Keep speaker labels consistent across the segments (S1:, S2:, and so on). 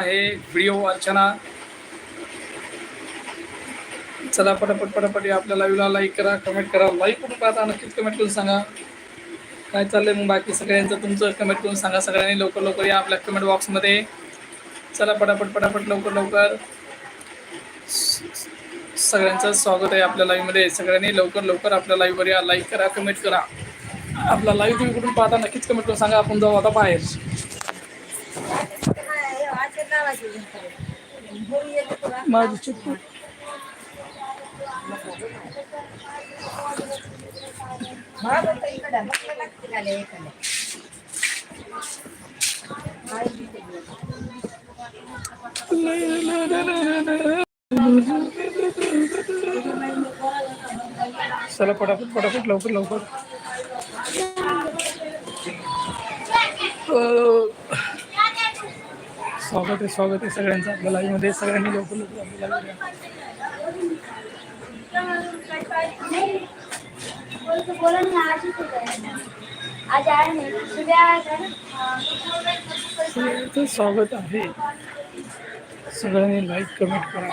S1: आहे. व्हिडिओ अर्चना. चला पटापट पटापट आपल्या लाईव्हला लाईक करा कमेंट करा. लाईक करून पाहता? नक्कीच कमेंट करून सांगा. काय चाललंय मग बाकी सगळ्यांचं? तुमचं कमेंट करून सांगा सगळ्यांनी. लवकर लवकर या आपल्या कमेंट बॉक्समध्ये चला पटापट पटापट लवकर लवकर. सगळ्यांचं स्वागत आहे आपल्या लाईव्हमध्ये सगळ्यांनी लवकर लवकर आपल्या लाईव्हवर या. लाईक करा कमेंट करा. आपला लाईव्ह तुम्ही कुठून पाहता? नक्कीच कमेंट करून सांगा. आपण जाऊ आता बाहेर. माझी चुकी चला पटापट पटापट लवकर लवकर. अं, स्वागत आहे स्वागत आहे सगळ्यांचं आपल्या लाईव्हमध्ये सगळ्यांनी लवकर लवकर आपल्या live
S2: आहे ना उद्या
S1: सगळ्यांचं स्वागत आहे सगळ्यांनी लाईक कमेंट करा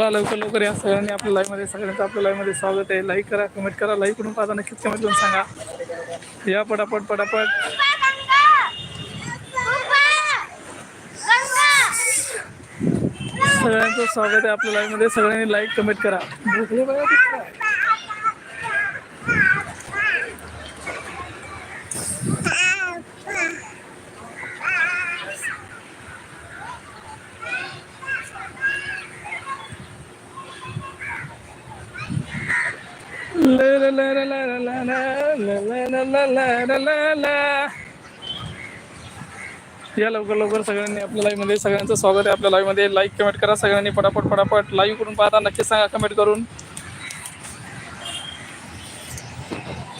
S1: चला लवकर लवकर या सगळ्यांनी आपल्या लाईव्हमध्ये सगळ्यांचं आपल्या लाईव्हमध्ये स्वागत आहे. लाईक करा कमेंट करा लाईक करून पाहता नक्कीच कमेंट करून सांगा. या पटापट पटापट. सगळ्यांचं स्वागत आहे आपल्या लाईव्हमध्ये सगळ्यांनी लाईक कमेंट करा. या लवकर लवकर सगळ्यांनी आपल्या लाईव्हमध्ये सगळ्यांचं स्वागत आहे आपल्या लाईव्हमध्ये. लाईक कमेंट करा सगळ्यांनी पटापट पटापट. लाईव्ह करून पाहता नक्कीच सांगा कमेंट करून.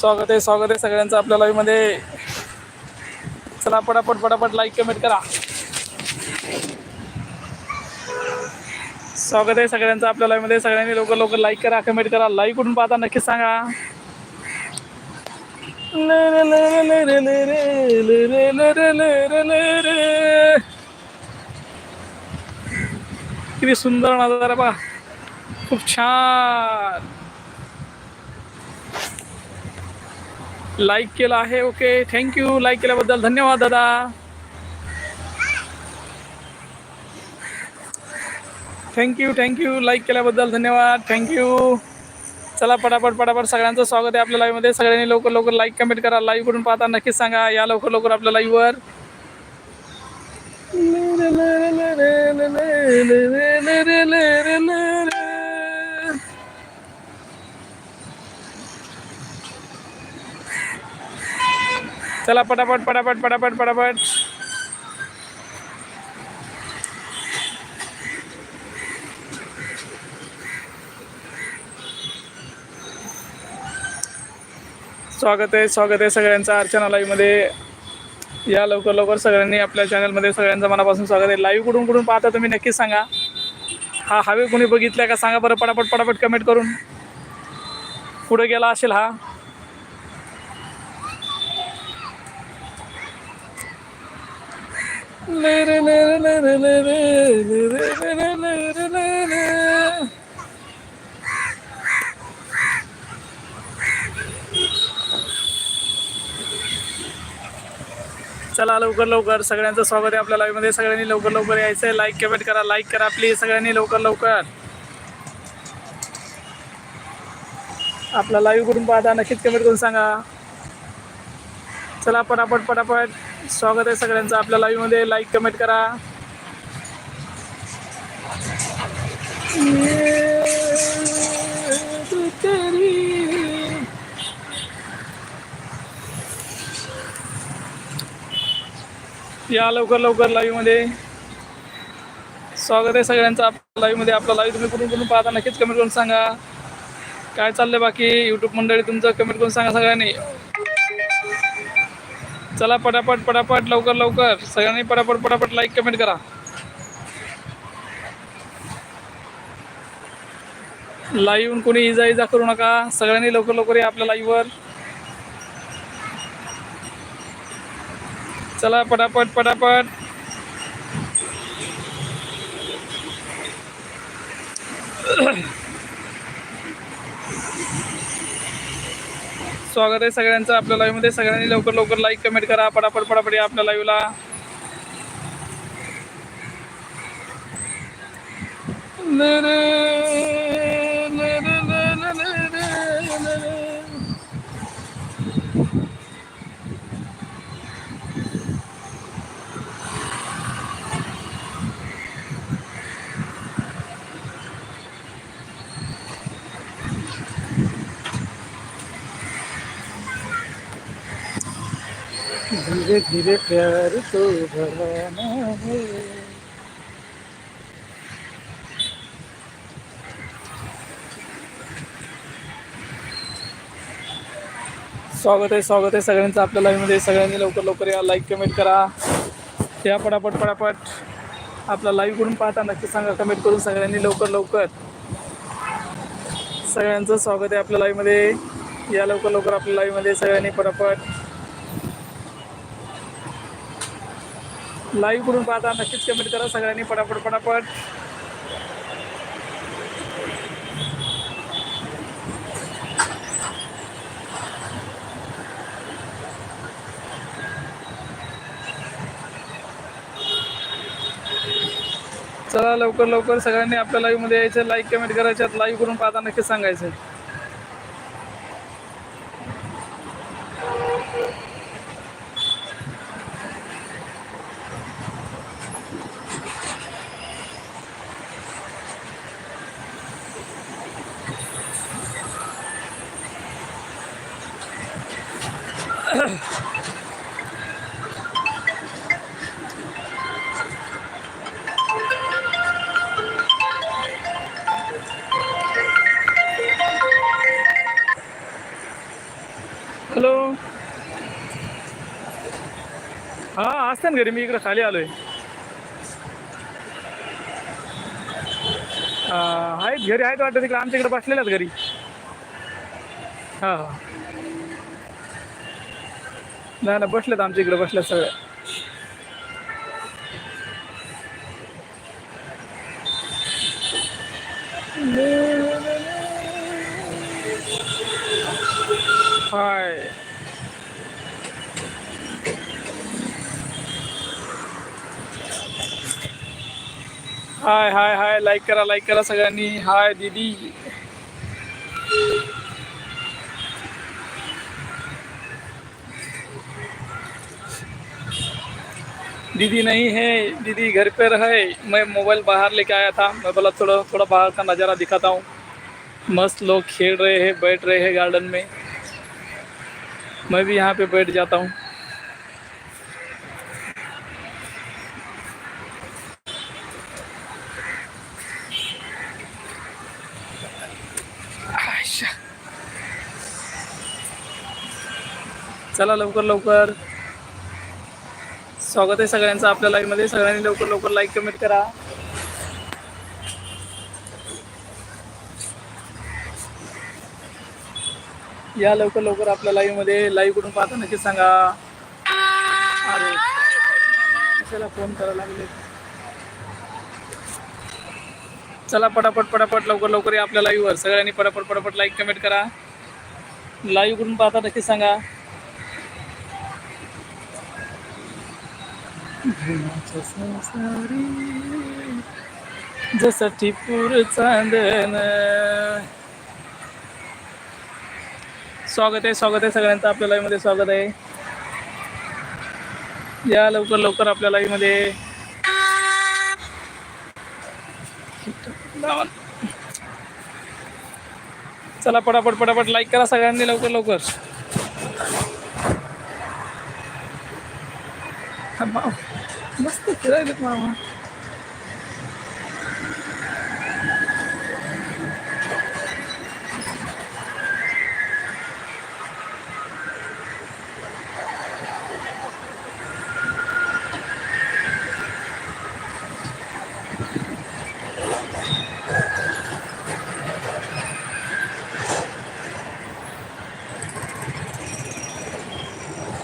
S1: स्वागत आहे स्वागत आहे सगळ्यांचं आपल्या लाईव्हमध्ये. चला पटापट पटापट लाईक कमेंट करा. स्वागत आहे सगळ्यांचं आपल्या लाईव्हमध्ये. सगळ्यांनी लवकर लवकर लाईक करा कमेंट करा. लाईव्ह कुठून पाहता नक्कीच सांगा. किती सुंदर नजारा बा खूप छान. लाईक केलं आहे ओके थँक्यू लाईक केल्याबद्दल धन्यवाद दादा. थँक्यू थँक्यू लाईक केल्याबद्दल धन्यवाद. थँक्यू चला पटापट पटापट सगळ्यांचं स्वागत आहे आपल्या लाईव्हमध्ये सगळ्यांनी लवकर लवकर लाईक कमेंट करा. लाईव्ह करून पाहता नक्कीच सांगा. या लवकर लवकर आपल्या लाईव्हवर चला पटापट पटापट पटापट पटापट. स्वागत आहे. स्वागत आहे सगळ्यांचं अर्चना लाईव्हमध्ये या लवकर लवकर सगळ्यांनी आपल्या चॅनलमध्ये सगळ्यांचं मनापासून स्वागत आहे. लाईव्ह कुठून कुठून पाहता तुम्ही नक्कीच सांगा. हा हवे कोणी बघितलं का सांगा बरं. पटापट पटापट कमेंट करून. पुढे गेला असेल हा. ले रे ले रे ले रे ले रे ले रे ले रे ले रे. चला लवकर लवकर. सगळ्यांचं स्वागत आहे आपल्या live मध्ये. सगळ्यांनी लवकर लवकर यायचं आहे लाईक कमेंट करा. लाईक करा प्लीज सगळ्यांनी लवकर लवकर. आपला लाईव्ह करून पाहता? नक्कीच कमेंट करून सांगा. चला पटापट पटापट. स्वागत आहे सगळ्यांचं आपल्या लाईव्हमध्ये लाईक कमेंट करा. या लवकर लवकर लाईव्हमध्ये स्वागत आहे सगळ्यांचं आपल्या लाईव्हमध्ये आपला लाईव्ह तुम्ही कुठून कुठून पाहता नक्कीच कमेंट करून सांगा. काय चाललंय बाकी? युट्यूब मंडळी तुमचं कमेंट करून सांगा सगळ्यांनी. चला पटापट पटापट लवकर लवकर. सगळ्यांनी पटापट पटापट लाईक कमेंट करा. लाईव्ह कुणी कोणी इजा इजा करू नका. सगळ्यांनी लवकर लवकर या आपल्या लाईव्हवर चला पटापट पटापट. स्वागत आहे सगळ्यांचं आपल्या लाईव्हमध्ये. सगळ्यांनी लवकर लवकर लाईक कमेंट करा. पटापट पटापट या आपल्या लाईव्हला धीरे धीरे प्यार तो भराना है. स्वागत आहे स्वागत आहे सगळ्यांचं आपल्या लाईव्हमध्ये सगळ्यांनी लवकर लवकर या लाईक कमेंट करा. या पटापट पटापट. आपला लाईव्ह करून पाहता नक्की सांगा कमेंट करून सगळ्यांनी लवकर लवकर. सगळ्यांचं स्वागत आहे आपल्या लाईव्हमध्ये या लवकर लवकर आपल्या लाईव्हमध्ये सगळ्यांनी पटापट. लाईव्ह करून पाहता नक्कीच कमेंट करा. सगळ्यांनी पटापट पटापट. चला लवकर लवकर. सगळ्यांनी आपल्या लाईव्हमध्ये यायचं. लाईक कमेंट करायच्यात लाईव्ह करून पाहता नक्कीच सांगायचं. असते ना घरी मी इकडे खाली आलोय. आहेत घरी आहेत वाटतं तिकडे आमच्या इकडे बसलेल्या आहेत घरी. हा. नाही नाही बसल्यात आमच्या इकडे बसल्यात सगळ्या. हाय. हाय हाय हाय लाईक करा लाईक करा सगळ्यांनी. हाय, दीदी. दीदी नहीं है, दीदी घर पर है. मैं मोबाइल बाहर लेके आया था. मैं बोला थोड़ा थोड़ा बाहर का नज़ारा दिखाता हूँ. मस्त लोग खेल रहे हैं, बैठ रहे हैं गार्डन में. मैं भी यहाँ पे बैठ जाता हूँ. चला लवकर लवकर. स्वागत आहे सगळ्यांचं आपल्या लाईव्हमध्ये. सगळ्यांनी लवकर लवकर लाईक कमेंट करा. या लवकर लवकर आपल्या लाईव्हमध्ये. लाईव्ह करून पाहता नक्कीच सांगा. अरे कशाला फोन करायला लागले? चला पटापट पटापट लवकर लवकर या आपल्या लाईव्हवर सगळ्यांनी पटापट पटापट लाईक कमेंट करा. लाईव्ह करून पाहता नक्कीच सांगा. संसारी जसं टिपूर चांदन स्वागत आहे स्वागत आहे सगळ्यांचं आपल्या लाईव्हमध्ये स्वागत आहे. या लवकर लवकर आपल्या लाईव्हमध्ये. चला पटापट पटापट लाईक करा सगळ्यांनी लवकर लवकर. हा, Наступила, мама.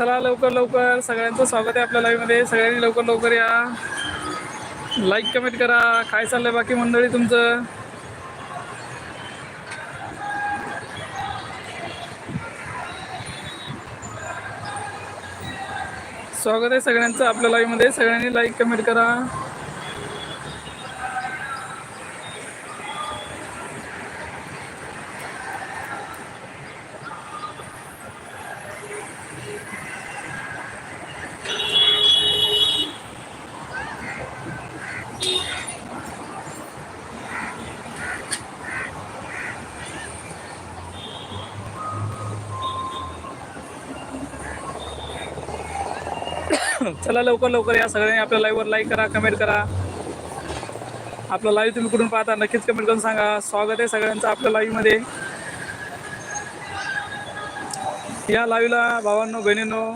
S1: चला लवकर लवकर. सगळ्यांचं स्वागत आहे आपल्या लाईव्हमध्ये सगळ्यांनी लवकर लवकर या. लाईक कमेंट करा. काय चाललंय बाकी मंडळी तुमचं? स्वागत आहे सगळ्यांचं आपल्या लाईव्हमध्ये सगळ्यांनी लाईक कमेंट करा. चला लवकर लवकर या सगळ्यांनी आपल्या लाईव्हवर लाईक करा कमेंट करा. आपला लाईव्ह तुम्ही कुठून पाहता नक्कीच कमेंट करून सांगा. स्वागत आहे सगळ्यांचं आपल्या लाईव्हमध्ये या लाईव्हला भावांनो बहिणींनो.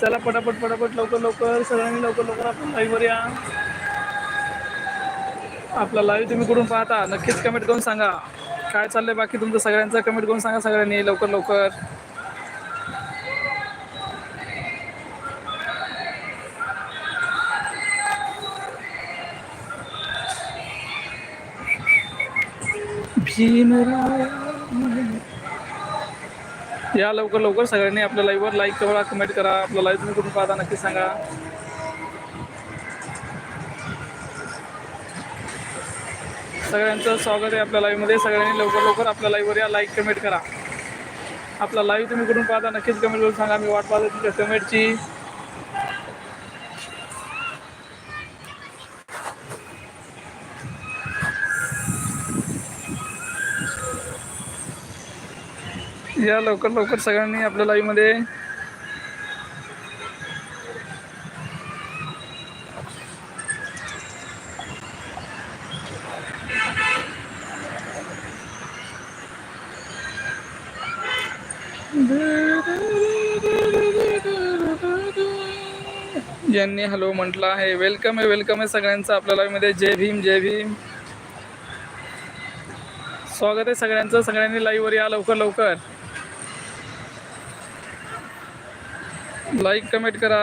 S1: चला पटापट पटापट लवकर लवकर सगळ्यांनी लवकर लवकर आपण लाईव्हवर या. आपला लाईव्ह तुम्ही कुठून पाहता नक्कीच कमेंट करून सांगा. काय चाललंय बाकी? तुमचं सगळ्यांचं कमेंट करून सांगा सगळ्यांनी लवकर लवकर. या लवकर लवकर सगळ्यांनी आपल्या लाईव्हवर लाईक करा कमेंट करा. आपलं लाईव्ह तुम्ही कुठून पाहता नक्की सांगा. सगळ्यांचं स्वागत आहे आपल्या लाईव्हमध्ये सगळ्यांनी लवकर लवकर आपल्या लाईव्हवर या. लाईक कमेंट करा. आपला लाईव्ह तुम्ही कुठून पाहता नक्कीच कमेंट करून सांगा. मी वाट पाहतो तुमच्या कमेंटची या लवकर लवकर सगळ्यांनी आपल्या लाईव्हमध्ये ज्यांनी हॅलो म्हटलं आहे. वेलकम आहे वेलकम आहे सगळ्यांचं आपल्या लाईव्हमध्ये जय भीम जय भीम. स्वागत आहे सगळ्यांचं. सगळ्यांनी लाईव्हवर या लवकर लवकर. लाईक कमेंट करा.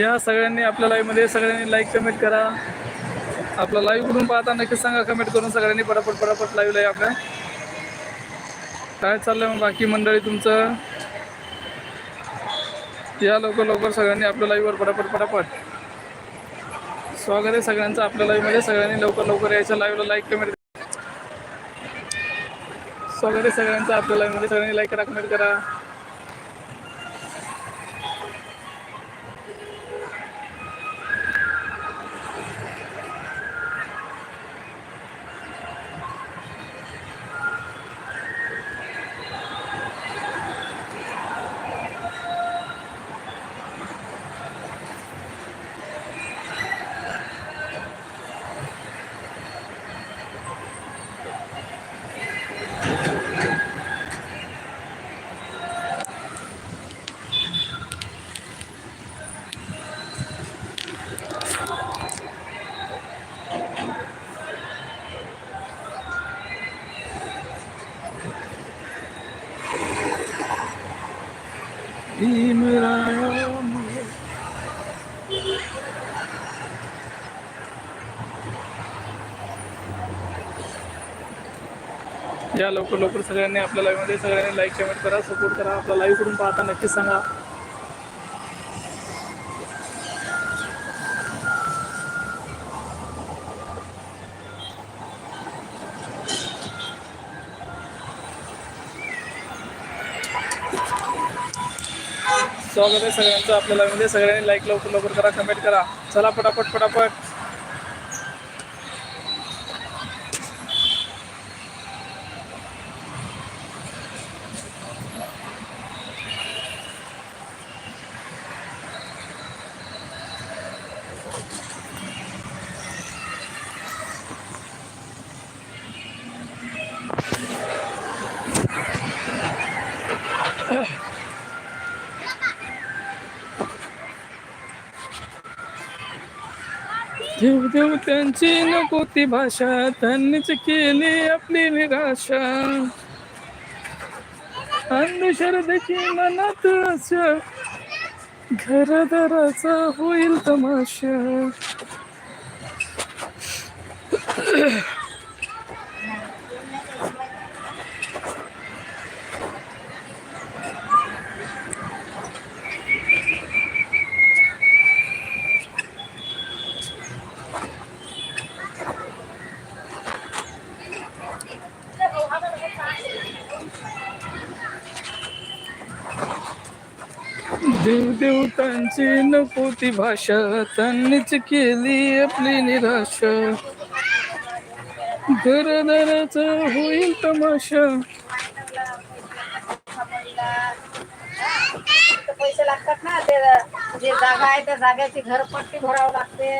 S1: या सगळ्यांनी आपल्या लाईव्हमध्ये सगळ्यांनी लाईक कमेंट करा. आपला लाईव्ह कुठून पाहता नक्कीच सांगा कमेंट करून सगळ्यांनी पटापट पटापट लाईव्ह लाईव्ह आपल्या. काय चाललंय मग बाकी मंडळी तुमचं? या लवकर लवकर सगळ्यांनी आपल्या लाईव्हवर पटापट पटापट. स्वागत आहे सगळ्यांचं आपल्या लाईव्हमध्ये सगळ्यांनी लवकर लवकर यायच्या लाईव्हला लाईक कमेंट स्वागत आहे सगळ्यांचं आपल्या लाईव्हमध्ये सगळ्यांनी लाईक करा कमेंट करा. या लवकर लवकर सगळ्यांनी आपल्या लाईव्हमध्ये सगळ्यांनी लाईक कमेंट करा सपोर्ट करा. आपला लाईव्ह करून पाहता नक्कीच सांगा. स्वागत आहे सगळ्यांचं आपल्या म्हणजे सगळ्यांनी लाईक लवकर लवकर करा कमेंट करा. चला पटापट पटापट. देव देव त्यांची नको ती भाषा त्यांनीच केली आपली निराशा. अंधश्रद्धेची मनात आशा घरदाराचा होईल तमाशा. देवदेवतांची नको ती भाषा. त्यांनीच केली आपली निराशा. घरदाराच होईल तमाशा.
S2: पैसे लागतात ना ते जे जागा आहे त्या जाग्याची घरपट्टी भरावं लागते.